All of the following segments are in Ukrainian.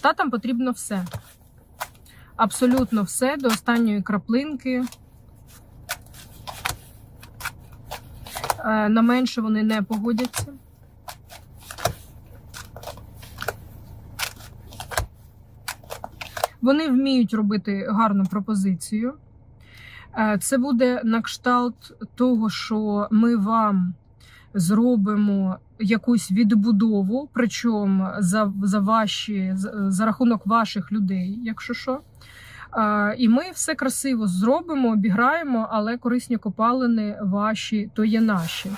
Штатам потрібно все. Абсолютно все до останньої краплинки. Е, На менше вони не погодяться. Вони вміють робити гарну пропозицію. Е, Це буде на кшталт того, що ми вам зробимо якусь відбудову, причому за, за, ваші, за, рахунок ваших людей, якщо що. Е, І ми все красиво зробимо, обіграємо, але корисні копалини ваші то є наші.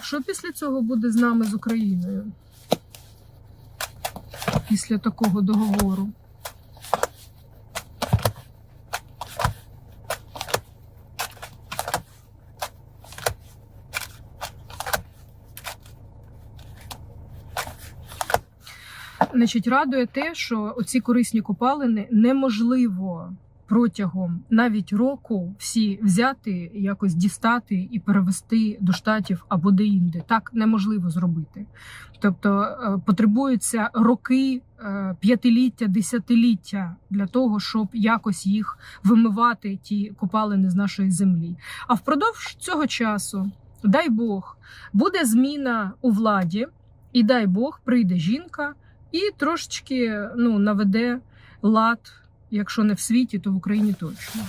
Що після цього буде з нами з Україною? Після такого договору? Значить, радує те, що оці корисні копалини неможливо протягом навіть року всі взяти, якось дістати і перевести до штатів або де-інде. Так неможливо зробити. Тобто е, потребуються роки, е, п'ятиліття, десятиліття для того, щоб якось їх вимивати, ті копалини з нашої землі. А впродовж цього часу, дай Бог, буде зміна у владі, і дай Бог прийде жінка і трошечки ну, наведе лад, якщо не в світі, то в Україні точно.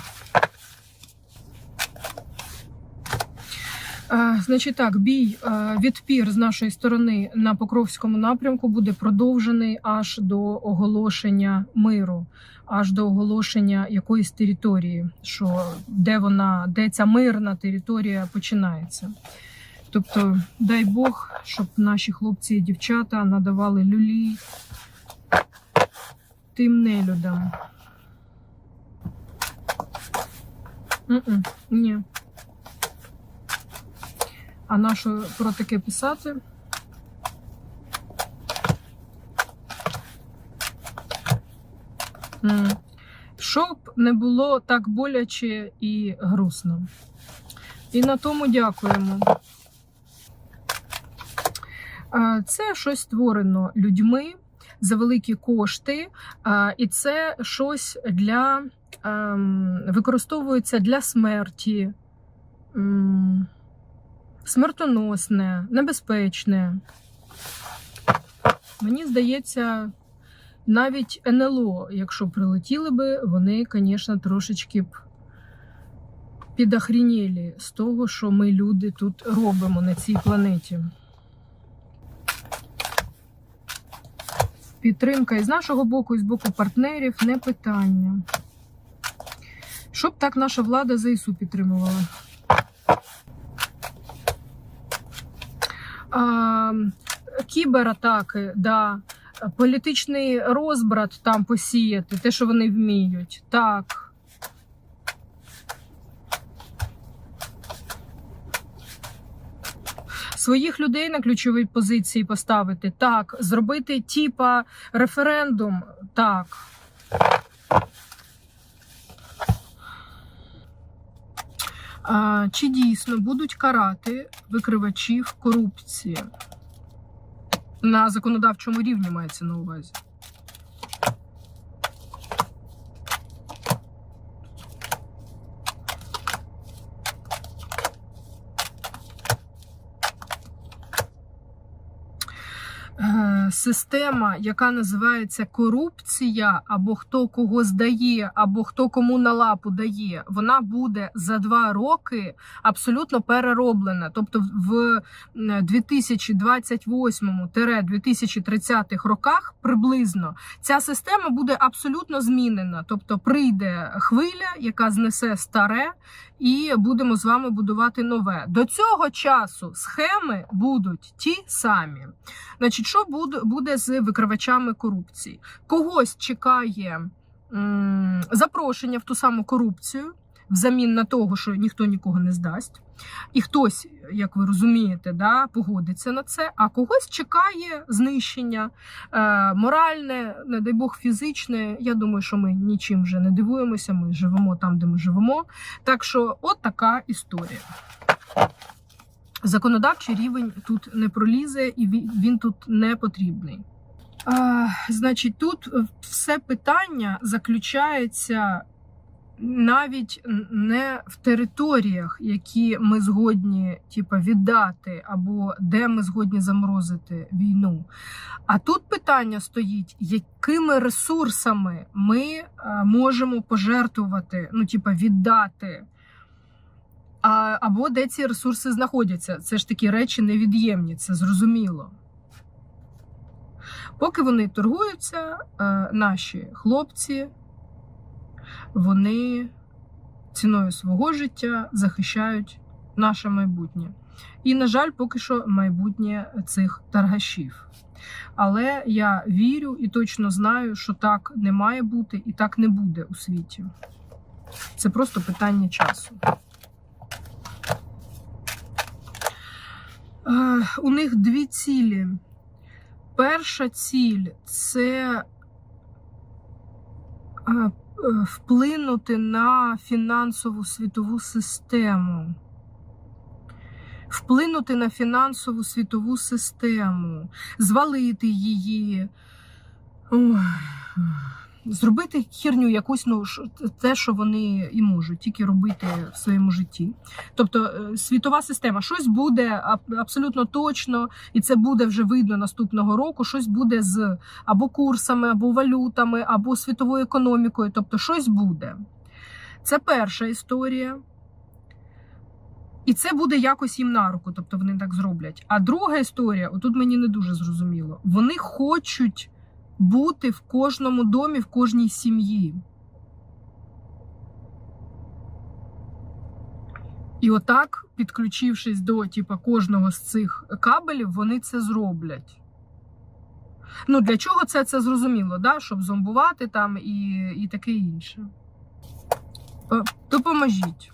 Е, Значить так, бій е, відпір з нашої сторони на Покровському напрямку буде продовжений аж до оголошення миру, аж до оголошення якоїсь території, що де вона, де ця мирна територія починається. Тобто, дай Бог, щоб наші хлопці і дівчата надавали люлі тим нелюдам. М-м, Ні. А на що про таке писати? М. Щоб не було так боляче і грустно. І на тому дякуємо. Е, Це щось створено людьми за великі кошти, е, і це щось для ем, використовується для смерті, смертоносне, небезпечне. Мені здається, навіть НЛО, якщо прилетіли би, вони, звісно, трошечки б підохрінєлі з того, що ми люди тут робимо на цій планеті. Підтримка і з нашого боку, і з боку партнерів не питання. Щоб так наша влада ЗСУ підтримувала. А, кібератаки, да. Політичний розбрат там посіяти, те, що вони вміють. Так. Своїх людей на ключові позиції поставити. Так. Зробити типа референдум. Так. А, чи дійсно будуть карати викривачів корупції? На законодавчому рівні мається на увазі. Е, Система, яка називається корупція, або хто кого здає, або хто кому на лапу дає, вона буде за два роки абсолютно перероблена. Тобто в 2028-2030 роках приблизно ця система буде абсолютно змінена. Тобто прийде хвиля, яка знесе старе, і будемо з вами будувати нове. До цього часу схеми будуть ті самі. Значить, що буде, з викривачами корупції? Когось чекає запрошення в ту саму корупцію, взамін на того, що ніхто нікого не здасть. І хтось, як ви розумієте, да, погодиться на це, а когось чекає знищення е, моральне, не дай Бог, фізичне. Я думаю, що ми нічим вже не дивуємося, ми живемо там, де ми живемо. Так що, от така історія. Законодавчий рівень тут не пролізе і він тут не потрібний. А, значить, тут все питання заключається навіть не в територіях, які ми згодні типа, віддати, або де ми згодні заморозити війну. А тут питання стоїть, якими ресурсами ми е, можемо пожертвувати, ну, типа, віддати. Або де ці ресурси знаходяться. Це ж такі речі невід'ємні, це зрозуміло. Поки вони торгуються, е, наші хлопці, вони ціною свого життя захищають наше майбутнє. І, на жаль, поки що майбутнє цих торгашів. Але я вірю і точно знаю, що так не має бути і так не буде у світі. Це просто питання часу. У них дві цілі. Перша ціль це е, е, вплинути на фінансову світову систему. Вплинути на фінансову світову систему, звалити її, ой, зробити херню якусь, ну, те, що вони і можуть тільки робити в своєму житті. Тобто е, світова система, щось буде абсолютно точно, і це буде вже видно наступного року. Щось буде з або курсами, або валютами, або світовою економікою. Тобто, щось буде. Це перша історія. І це буде якось їм на руку, тобто вони так зроблять. А друга історія, отут мені не дуже зрозуміло. Вони хочуть бути в кожному домі, в кожній сім'ї. І отак, підключившись до типа, кожного з цих кабелів, вони це зроблять. Ну, для чого це це зрозуміло, да? щоб зомбувати там і, і таке інше. Допоможіть.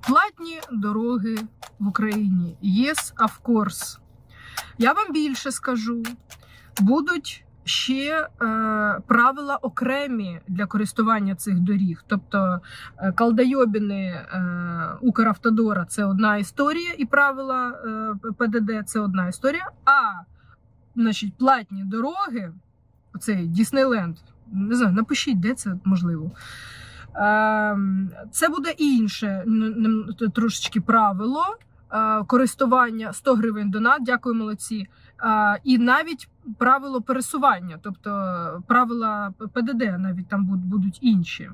Платні дороги в Україні. Yes, of course. Я вам більше скажу. Будуть ще е, правила окремі для користування цих доріг. Тобто е, калдайобіни е, Укравтодора це одна історія, і правила е, ПДД це одна історія. А значить, платні дороги, оцей Діснейленд, не знаю, напишіть, де це можливо. Ем, Це буде інше трошечки правило е, користування 100 гривень донат. Дякую, молодці. Е, І навіть правило пересування, тобто правила ПДД навіть там будуть інші.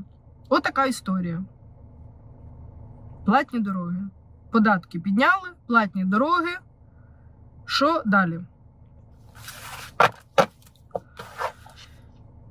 Отака історія. Платні дороги. Податки підняли, платні дороги. Що далі?